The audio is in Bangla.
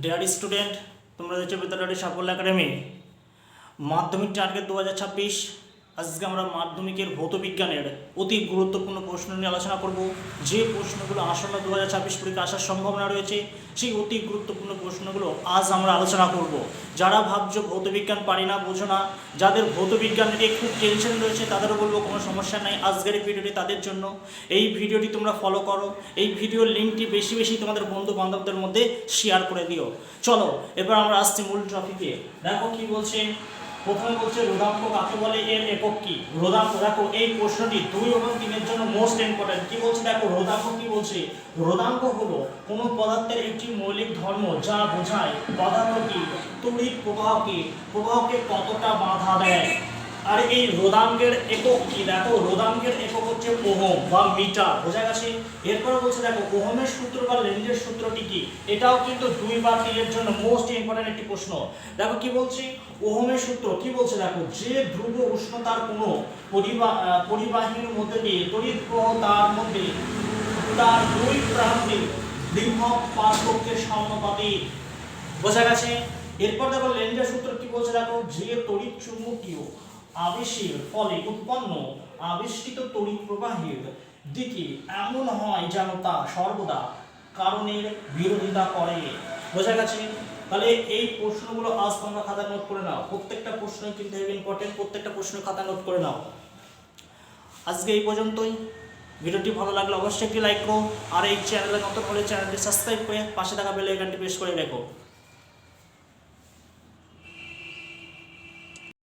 ডিয়ার স্টুডেন্ট তোমরা দেখছ বিদ্যালয়টি সাফল্য একাডেমি। মাধ্যমিক টার্গেট দু হাজার ছাব্বিশ। আজকে আমরা মাধ্যমিকের ভৌত বিজ্ঞানের অতি গুরুত্বপূর্ণ প্রশ্ন নিয়ে আলোচনা করব। যে প্রশ্নগুলো আসন্ন দু হাজার ছাব্বিশ পরীক্ষা আসার সম্ভাবনা রয়েছে, সেই অতি গুরুত্বপূর্ণ প্রশ্নগুলো আজ আমরা আলোচনা করব। যারা ভাবছ ভৌত বিজ্ঞান পারি না, বোঝো না, যাদের ভৌত বিজ্ঞান নিয়ে খুব টেনশন রয়েছে, তাদেরও বলব কোনো সমস্যা নাই আজকের এই ভিডিওটি তাদের জন্য। এই ভিডিওটি তোমরা ফলো করো, এই ভিডিওর লিঙ্কটি বেশি বেশি তোমাদের বন্ধু বান্ধবদের মধ্যে শেয়ার করে দিও। চলো, এবার আমরা আসছি মূল টপিকে দেখো কি বলছে প্রথমে বলছে রোধাঙ্ক কাকে বলে, এর একক কি? রোধাঙ্ক দেখো, এই প্রশ্নটি দুই এবং তিনের জন্য মোস্ট ইম্পর্টেন্ট কি বলছে? দেখো রোধাঙ্ক কি বলছে? রোধাঙ্ক হলো কোনো পদার্থের একটি মৌলিক ধর্ম যা বোঝায় পদার্থ কি তড়িৎ প্রবাহকে প্রবাহকে কতটা বাধা দেয়। আর এই রোদাঙ্গের একক কি? দেখো, রোদাঙ্গের একক হচ্ছে ওহম বা মিটার। বোঝা গেছে? এরপরে বলছে, দেখো, ওহমের সূত্র বা লেন্জের সূত্রটি কি? এটাও কিন্তু দুই বা তিনের জন্য মোস্ট ইম্পর্টেন্ট একটি প্রশ্ন। দেখো, কি বলছি? ওহমের সূত্র কি বলছে? দেখো, যে ধ্রুব উষ্ণতার কোনো পরিবাহীর মধ্যে দিয়ে, তড়িৎ প্রবাহ তার মধ্যে তার দুই প্রান্তে দীর্ঘক পার্থক্যের সমানুপাতিক বোঝা গেছে? এরপর দেখো লেন্জের সূত্র কি বলছে? দেখো, যে তড়িৎ চুম্বকীয় আবেশের ফলে উৎপন্ন আবেষ্টিত তড়িৎ প্রবাহের দিকে এমন হয় যেন তা সর্বদা কারণের বিরোধিতা করে। বোঝা গেছে? তাহলে এই প্রশ্নগুলো আজ তোমরা খাতা নোট করে নাও। প্রত্যেকটা প্রশ্ন কিন্তু ইম্পর্টেন্ট প্রত্যেকটা প্রশ্ন খাতা নোট করে নাও। আজকে এই পর্যন্তই। ভিডিওটি ভালো লাগলে অবশ্যই একটি লাইক করো। আর এই চ্যানেলে নতুন হলে চ্যানেলটি সাবস্ক্রাইব করে পাশে থাকা বেল আইকনটি প্রেস করে রেখো।